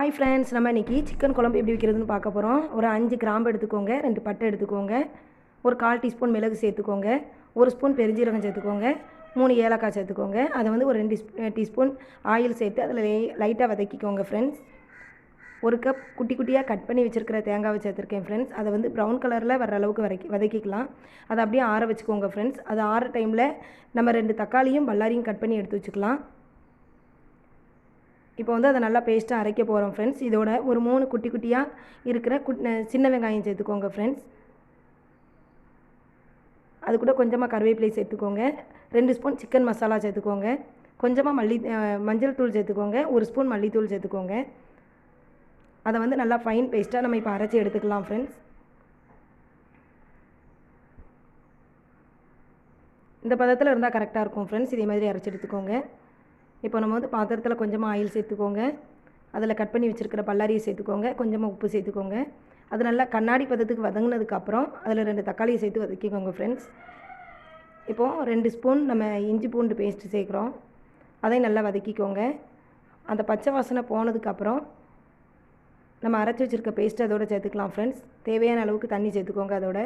Hi friends நம்ம இன்றைக்கி chicken குழம்பு எப்படி வைக்கிறதுன்னு பார்க்க போகிறோம் ஒரு அஞ்சு கிராம்பு எடுத்துக்கோங்க ரெண்டு பட்டை எடுத்துக்கோங்க ஒரு கால் டீஸ்பூன் மிளகு சேர்த்துக்கோங்க ஒரு ஸ்பூன் பெருஞ்சீரகம் சேர்த்துக்கோங்க மூணு ஏலக்காய் சேர்த்துக்கோங்க. அதை வந்து ஒரு ரெண்டு டீஸ்பூன் ஆயில் சேர்த்து அதில் லைட்டாக வதக்கிக்கோங்க ஃப்ரெண்ட்ஸ் ஒரு கப் குட்டி குட்டியாக கட் பண்ணி வச்சுருக்கிற தேங்காவை சேர்த்துருக்கேன் ஃப்ரெண்ட்ஸ் அதை வந்து ப்ரௌன் கலரில் வர அளவுக்கு வதக்கி வதக்கிக்கலாம். அதை அப்படியே ஆற வச்சுக்கோங்க ஃப்ரெண்ட்ஸ் அது ஆற டைமில் நம்ம ரெண்டு தக்காளியும் பல்லாரியும் கட் பண்ணி எடுத்து வச்சுக்கலாம். இப்போ வந்து அதை நல்லா பேஸ்ட்டாக அரைக்க போகிறோம் ஃப்ரெண்ட்ஸ் இதோட ஒரு மூணு குட்டி குட்டியாக இருக்கிற குட் சின்ன வெங்காயம் சேர்த்துக்கோங்க ஃப்ரெண்ட்ஸ் அது கூட கொஞ்சமாக கருவேப்பிலை சேர்த்துக்கோங்க. ரெண்டு ஸ்பூன் சிக்கன் மசாலா சேர்த்துக்கோங்க. கொஞ்சமாக மல்லி மஞ்சள் தூள் சேர்த்துக்கோங்க. ஒரு ஸ்பூன் மல்லித்தூள் சேர்த்துக்கோங்க. அதை வந்து நல்லா ஃபைன் பேஸ்ட்டாக நம்ம இப்போ அரைச்சி எடுத்துக்கலாம் ஃப்ரெண்ட்ஸ் இந்த பதத்தில் இருந்தால் கரெக்டாக இருக்கும் ஃப்ரெண்ட்ஸ் இதே மாதிரி அரைச்சி எடுத்துக்கோங்க. இப்போ நம்ம வந்து பாத்திரத்தில் கொஞ்சமாக ஆயில் சேர்த்துக்கோங்க. அதில் கட் பண்ணி வச்சுருக்கிற பல்லாரியை சேர்த்துக்கோங்க. கொஞ்சமாக உப்பு சேர்த்துக்கோங்க. அது நல்லா கண்ணாடி பதத்துக்கு வதங்கினதுக்கப்புறம் அதில் ரெண்டு தக்காளியை சேர்த்து வதக்கிக்கோங்க ஃப்ரெண்ட்ஸ் இப்போது ரெண்டு ஸ்பூன் நம்ம இஞ்சி பூண்டு பேஸ்ட்டு சேர்க்குறோம். அதையும் நல்லா வதக்கிக்கோங்க. அந்த பச்சை வாசனை போனதுக்கப்புறம் நம்ம அரைச்சி வச்சுருக்க பேஸ்ட்டு அதோட சேர்த்துக்கலாம் ஃப்ரெண்ட்ஸ் தேவையான அளவுக்கு தண்ணி சேர்த்துக்கோங்க அதோட.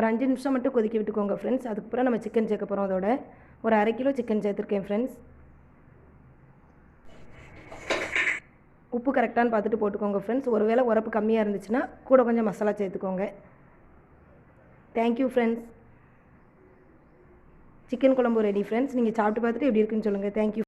ஒரு அஞ்சு நிமிஷம் மட்டும் கொதிக்க விட்டுக்கோங்க ஃப்ரெண்ட்ஸ் அதுக்கப்புறம் நம்ம சிக்கன் சேர்க்க போகிறோம் அதோட. ஒரு அரை கிலோ சிக்கன் சேர்த்துருக்கேன் ஃப்ரெண்ட்ஸ் உப்பு கரெக்டானு பார்த்துட்டு போட்டுக்கோங்க ஃப்ரெண்ட்ஸ் ஒருவேளை உரப்பு கம்மியாக இருந்துச்சுன்னா கூட கொஞ்சம் மசாலா சேர்த்துக்கோங்க. தேங்க்யூ ஃப்ரெண்ட்ஸ் சிக்கன் குழம்பு ரெடி ஃப்ரெண்ட்ஸ் நீங்கள் சாப்பிட்டு பார்த்துட்டு எப்படி இருக்குன்னு சொல்லுங்கள் தேங்க்யூ